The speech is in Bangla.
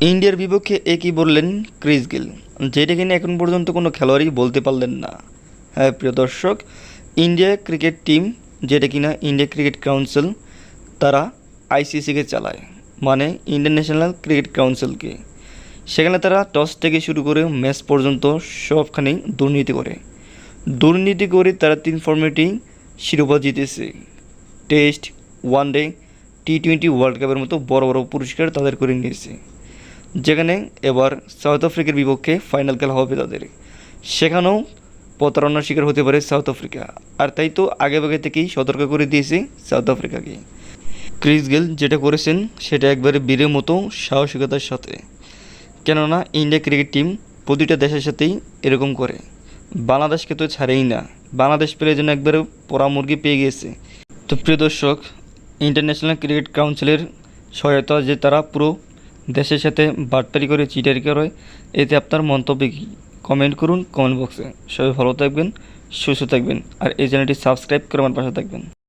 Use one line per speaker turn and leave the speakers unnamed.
ইন্ডিয়ার বিপক্ষে একই বললেন ক্রিস গেল? যেটা কিনা এখন পর্যন্ত কোনো খেলোয়াড়ই বলতে পারলেন না। হ্যাঁ প্রিয় দর্শক, ইন্ডিয়া ক্রিকেট টিম, যেটা কিনা ইন্ডিয়া ক্রিকেট কাউন্সিল, তারা আইসিসিকে চালায় মানে ইন্টারন্যাশনাল ক্রিকেট কাউন্সিলকে। সেখানে তারা টস থেকে শুরু করে ম্যাচ পর্যন্ত সবখানেই দুর্নীতি করে। দুর্নীতি করে তারা তিন ফর্মেটেই শিরোপা জিতেছে। Test one day T twenty, world কাপের মতো বড় বড় পুরস্কার তাদের করে নিয়েছে। যেখানে এবার সাউথ আফ্রিকার বিপক্ষে ফাইনাল খেলা হবে তাদের। সেখানেও প্রতারণার শিকার হতে পারে সাউথ আফ্রিকা। আর তাই তো আগে ভাগে থেকেই সতর্ক করে দিয়েছে সাউথ আফ্রিকাকে। ক্রিস গেল যেটা করেছেন, সেটা একবারে বীরের মতো সাহসিকতার সাথে। কেননা ইন্ডিয়া ক্রিকেট টিম প্রতিটা দেশের সাথেই এরকম করে। বাংলাদেশকে তো ছাড়েই না। বাংলাদেশ পেলে যেন একবারে পরা মুরগি পেয়ে গিয়েছে। তো প্রিয় দর্শক ইন্টারন্যাশনাল ক্রিকেট কাউন্সিলের সহায়তা যে তারা পুরো দেশের সাথে বার্তারি করে চিটারি করে এতে আপনার মন্তব্য কী কমেন্ট করুন কমেন্ট বক্সে সবাই ভালো থাকবেন, সুস্থ থাকবেন, আর এই চ্যানেলটি সাবস্ক্রাইব করে আমার পাশে থাকবেন।